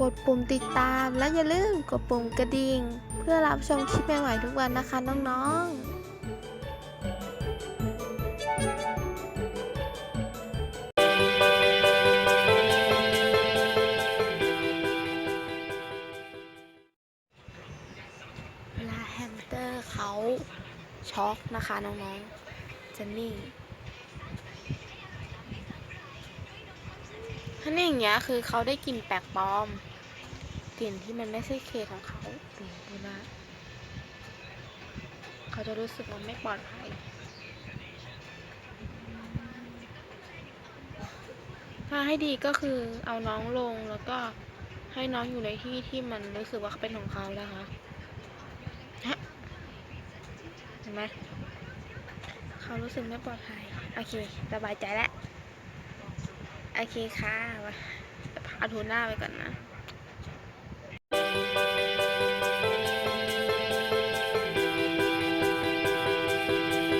กดปุ่มติดตาม และอย่าลืมกดปุ่มกระดิ่ง เพื่อรับชมคลิปใหม่ๆทุกวันนะคะน้องๆลาแฮมสเตอร์เขาช็อกนะคะน้องๆจะนิ่ ถ้านิ่อย่างเงี้ยคือเขาได้กลิ่นแปลกปลอมกลิ่นที่มันไม่ใช่เคของเขาดูดูนะเขาจะรู้สึกว่าไม่ปลอดภัยถ้าให้ดีก็คือเอาน้องลงแล้วก็ให้น้องอยู่ในที่ที่มันรู้สึกว่าเป็นของเขาแล้วค่ะฮะเห็นไหมเขารู้สึกไม่ปลอดภัย โอเค สบายใจแล้ว โอเคค่ะพาทูน่าไปก่อนนะ